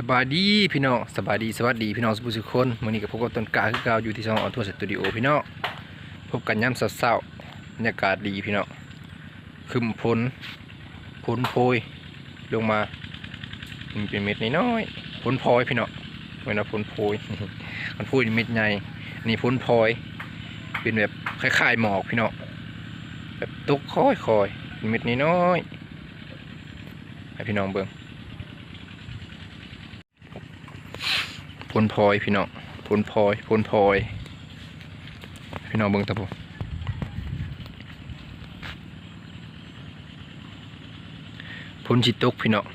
สบายดีพี่น้องสบายดีสวัสดีพี่น้องสุภุสุคนมื้อนี้กับพบกับต้นกาคือเก่าอยู่ที่ช่องออทัวร์สตูดิโอพี่น้องพบกันยามเช้าๆบรรยากาศดีพี่น้องคึมฝนฝนโพยลงมาเป็นเม็ดน้อยๆฝนพลอยพี่น้องเวลาฝนโพยมันพูดเม็ดใหญ่อันนี้ฝนพลอยเป็นแบบคล้ายๆหมอกพี่น้องแบบตกค่อยๆเป็นเม็ดน้อยๆให้พี่น้องเบิ่ง พ ลพลอยพี่น้องพลพลอยพลพลอย พี่น้องเบิ่งตะผมพลสิตกพี่น้อง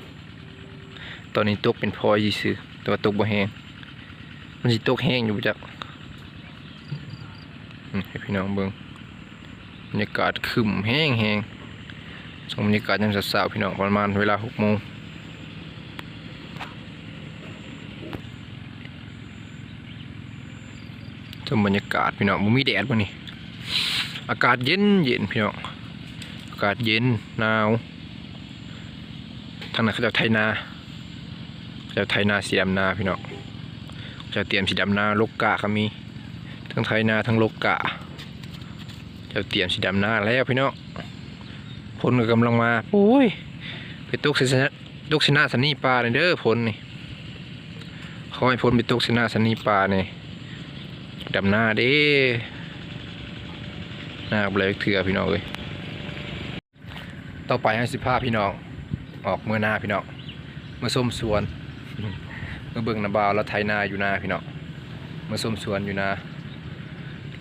ตอนนี้ตกเป็นพลอยซื่อแต่ว่าตกบ่แห้งมันสิตกแห้งอยู่จักให้พี่น้องเบิ่งบรรยากาศครึ้มแห้งแห้งส่งบรรยากาศยังสาวๆพี่น้องประมาณเวลาหกโมง ชมบรรยากาศพี่น้องบ่มีแดดป่ะนี่อากาศเย็นเย็นพี่น้องอากาศเย็นหนาวทางนั้นเขาจะไทยนาเขาจะไทยนาสีดำนาพี่น้องเขาจะเตรียมสีดำนาลกกะก็มีทั้งไทยนาทั้งลกกะจะเตรียมสีดำนาแล้วพี่น้องฝนก็กำลังมาโอ้ยไปตุกเสนาตกเสนาสันนี่ปลาเลยเด้อฝนนี่ขอให้ฝนไปตุกเสนาสันนี่ปลาเนี่ย ดำหน้าเด้หน้าเลกเถื่อพี่น้องเลยต่อไปให้สิบห้าพี่น้อง ออกเมื่อหน้าพี่น้องเมื่อส้มสวนเมื่อเบิ่งนาบาวแล้วไถนาอยู่นาพี่น้องเมื่อส้มสวนอยู่นา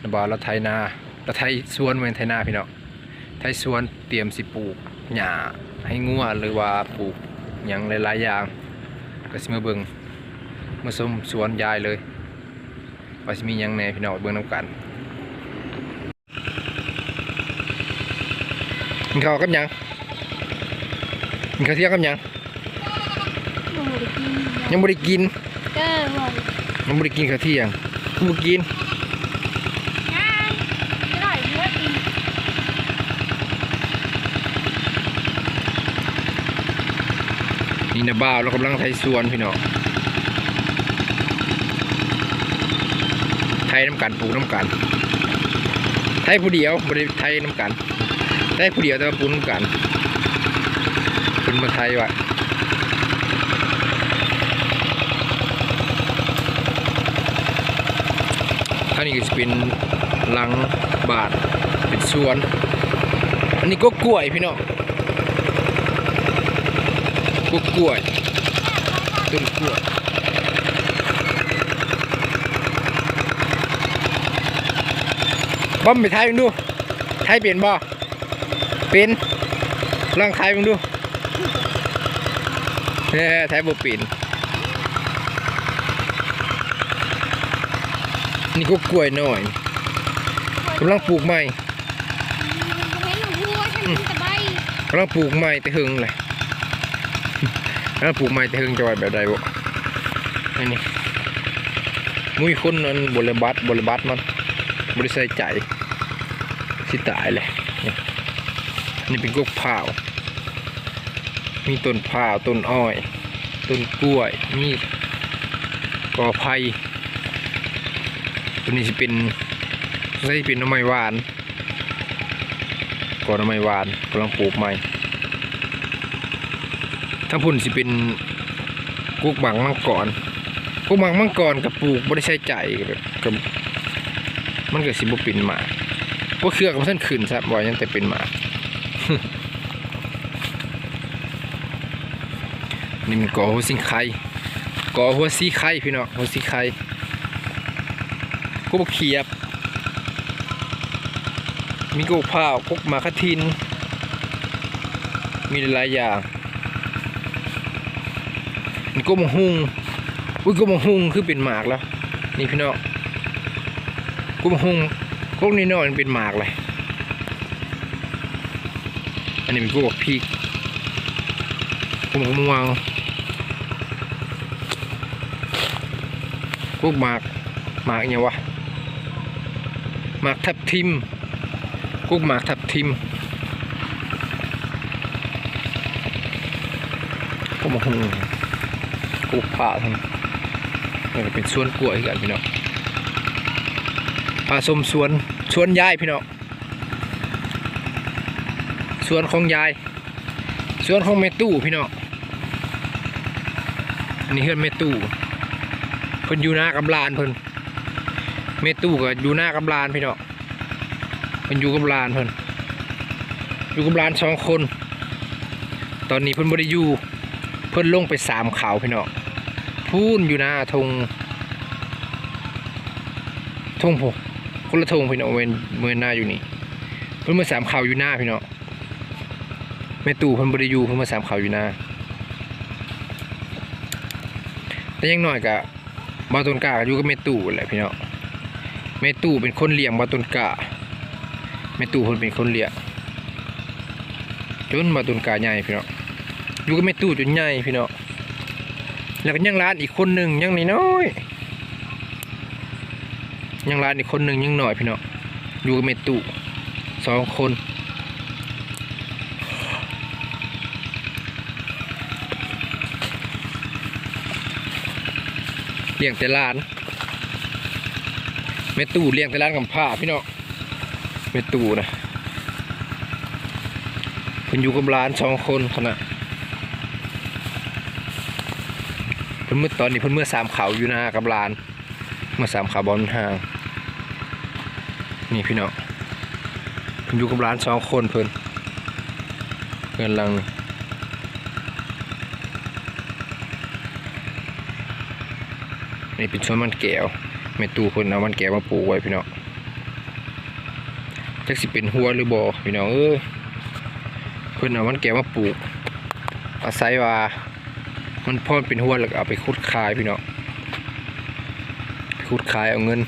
นาบาวแล้วไถนาแล้วไถสวนเมือนไถนาพี่น้องไถสวนเตรียมสิปลูกหญ้าให้งัวหรือว่าปลูกหยังหลายๆอย่างก็สิมาเบิ่งเมื่อส้มสวนยายเลย ว่าสิมีหยังแหน่พี่น้องเบิ่งน้ำกันกินข้าวกับหยังกินข้าวเที่ยงกับหยังบ่ได้กินยังบ่ได้กินเด้อบ่ได้ยังบ่ได้กินข้าวเที่ยงกูบ่กินง่ายจะได้เยอะดีนี่นะบ่าวเรากำลังไถสวนพี่น้อง ไถน้ำกันปลูกน้ำกันไถผู้เดียวบ่ได้ไถน้ำกันไถผู้เดียวแต่ว่าปลูกน้ำกันเพิ่นมาไถไว้ท่านี้ก็จะเป็นหลังบาทเป็นสวน อันนี้ก็กล้วยพี่น้องก็กล้วยต้นกล้วย บอมไปไทยมึงดูไทยเปลี่ยนบ่เป็นลองไทยมึงดูเฮ้ไทยบ่เปลี่ยนนี่ก็กล้วยหน่อยกำลังปลูกใหม่กำลังปลูกใหม่แต่หึงเลยกำลังปลูกใหม่แต่หึงจะไว้แบบใดบ่นนี้มุ้ยคนนั้นบริบัตบริบัตมัน บริใส่ใจสิตายเลยนี่เป็นกกพร้าว มีต้นพร้าวต้นอ้อย ต้นกล้วย มีกอไผ่ตัวนี้จะเป็นใช่เป็นน้ำไม้หวานกอหน้ำไม้หวานกำลังปลูกใหม่ทั้งพุ่นสิเป็นกุกบังมังกรกุกบังมังกรกับปลูกบริใช้ใจกับ มันก็สิบ่เป็นหมากพวกเครือของท่านขึ้นซะบ่ยังแต่เป็นหมากนี่มันก่อหัวสิงไข่ก่อหัวสีไข่พี่น้องหัวสีไข่กุกเขียบ มีกุกพร้าวกุกหมากขทิน มีหลายอย่างนี่ก็มะฮุงอุ้ยก็มะฮุงคือเป็นหมากแล้ว นี่พี่น้อง ก็มะฮุงพวกนี้น้อยมันเป็นหมากเลย อันนี้เป็นกูบอกพริกกูบอกม่วงกูหมากหมากเนี่ยวะหมากทับทิมกูหมากทับทิมกูมะฮุงกลูกผ้าทั้งนี่เป็นสวนกล้วยกันพี่น้อง ผสมสวนสวนยายพี่น้องสวนของยายสวนของแม่ตู้พี่น้องอันนี้เฮือนแม่ตู้เพิ่นอยู่หน้ากำลานเพิ่นแม่ตู้ก็อยู่หน้ากำลานพี่น้องเพิ่นอยู่กำลานเพิ่นอยู่กำลานสองคน ตอนนี้เพิ่นบ่ได้อยู่เพิ่นลงไปสามเขาพี่น้องพูนอยู่หน้าทงทงผม คนละทงพี่น้องเวนเมือนหน้าอยู่นี่เพิ่นมาสามเขาวอยู่หน้าพี่น้องแม่ตู่เพิ่นบ่ได้อยู่เพิ่นมาสามเขาวอยู่หน้าแต่ยังหน้อยก็บาต้นกล้าอยู่กับแม่ตู่แหละพี่น้องแม่ตู่เป็นคนเลี้ยงบาต้นกล้าแม่ตู่เพิ่นเป็นคนเลี้ยงจนบาต้นกล้าใหญ่พี่น้องอยู่กับแม่ตู้จนใหญ่พี่เนาะแล้วก็ยังร้านอีกคนหนึ่งยังน้อย ยังร้านอีกคนหนึ่งยังหน่อยพี่เนาะอยู่กับแม่ตู้สองคนเลี้ยงแต่ร้านแม่ตู้เลี้ยงแต่ร้านกับผ้าพี่เนาะแม่ตู้นะเพิ่นอยู่กับร้านสองคนขนาดเพิ่นเมื่อตอนนี้เพิ่นเมื่อสามเขาอยู่หน้ากับลาน เมื่อสามขาบอลห่าง พี่น้องเพิ่นอยู่กับร้านสองคนเพิ่นเพื่อนลังนี่เป็นชวนมันแก้วแม่ตู้เพิ่นเอามันแก้วมาปลูกไว้พี่น้องจักสิเป็นหัวหรือบ่พี่น้องเอ้ยเพิ่นเอามันแก้วมาปลูกอาศัยว่ามันพ่อเป็นหัวแล้วเอาไปคุดคายพี่เนาะไปคุดคายเอาเงิน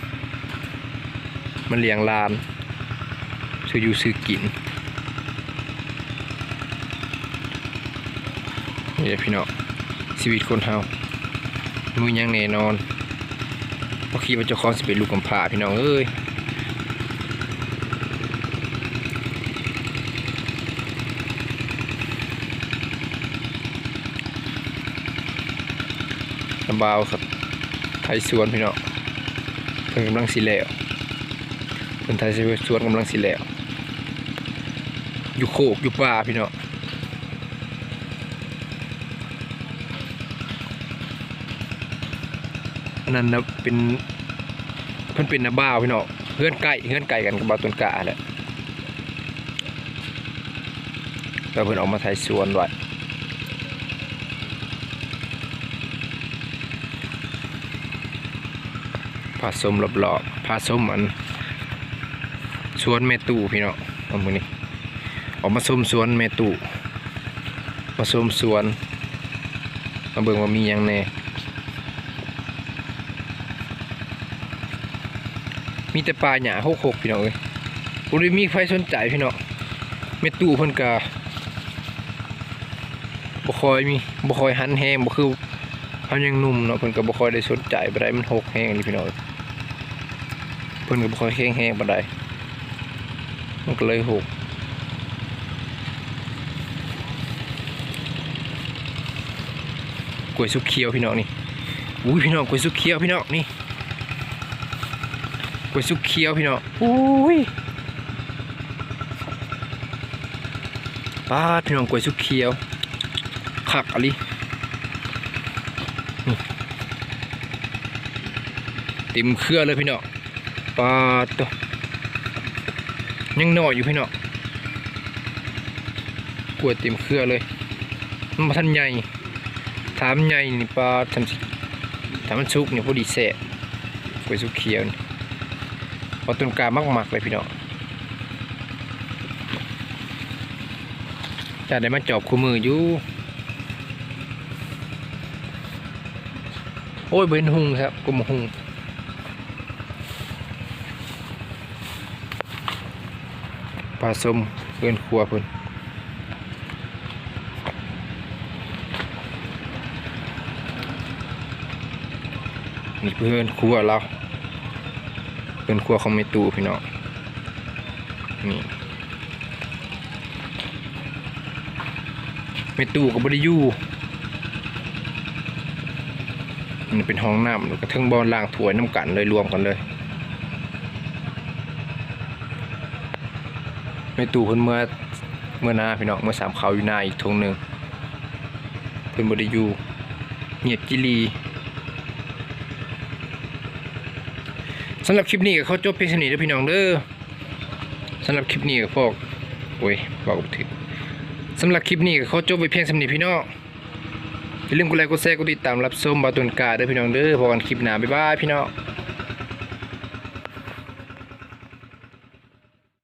มันเลี้ยงลานซื้ออยู่ซื้อกินนี่พี่เนาะชีวิตคนเฮามือยังแน่นอนเพราะคิดว่าเจ้าของสิเป็นลูกกำพร้าพี่น้องเอ้ยลำบาวครับไทยสวนพี่เนาะเพิ่นกำลังสิแล้ว เพิ่นไทยสวนกำลังสิแล้วอยู่โคกอยู่ป่าพี่เนาะอันนั้นนะเป็นเพิ่อนเป็นนาบ้าวพี่เนาะเพื่อนไก่เพื่อนไก่กันกับบ่าต้นกาแหละแล้วเพิ่นออกมาไทยสวนไว้ผสมรอบๆผสมอัน สวนเมตูพี่เนาะเอามือนี้ออกมาส้มสวนเมตูมาส้มสวนมาเบิ่งว่ามียังแน่มีแต่ปลาหยาหกหกพี่น้องเอ้ยบ่ได้มีใครสนใจพี่น้องเมตูเพิ่นก็บ่คอยมีบ่คอยหันแฮงบ่คือเฮายังหนุ่มเนาะเพิ่นก็บ่คอยได้สนใจบ่ได้มันหกแฮงนี่พี่น้องเพิ่นก็บ่คอยแข็งแรงปานใด มันก็เลยหกกล้วยสุกเขียวพี่น้องนี่อุ้ยพี่น้องกล้วยสุกเขียวพี่น้องนี่กล้วยสุกเขียวพี่น้องอุ้ยป้าพี่น้องกล้วยสุกเขียวคักอะลินี่เต็มเครือเลยพี่น้องปลาตัว ยังหน่อยอยู่พี่เนาะกวยเต็มเครือเลยมันบ่ทันใหญ่ถามใหญ่นี่ปลาทำถามมันสุกเนี่ยพอดีแสะกวยสุกเขียวนี่พอต้นกล้ากมากเลยพี่เนาะจะได้มาจอบคู่มืออยู่โอ้ยเบนหุงครับกุมหุง ปลาส้มเพื่อนครัวเพิ่อนนี่เพื่อนครัวเราเพื่อนครัวเของเมตูพี่น้องนี่เมตูก็บ่ได้ยู่มันเป็นห้องน้ำแล้วก็เทั้งบอล้างถวยน้ำกันเลยรวมกันเลย ไม่ตู่เพิ่นเมื่อเมื่อหนาพี่น้องเมื่อสามเขาอยู่หน้าอีกทงหนึ่งเพิ่นบ่ได้อยู่เงียบจิลีสำหรับคลิปนี้ก็ขอจบเพียงเท่านี้เด้อพี่น้องเด้อสำหรับคลิปนี้ก็พวกโอ้ยบอกถึงสำหรับคลิปนี้ก็ขอจบไว้เพียงเท่านี้พี่น้องอย่าลืมกดไลค์กดแชร์กดติดตามรับชมบาตุนกาเด้อพี่น้องเด้อพบกันคลิปหน้าบ๊ายบายพี่น้อง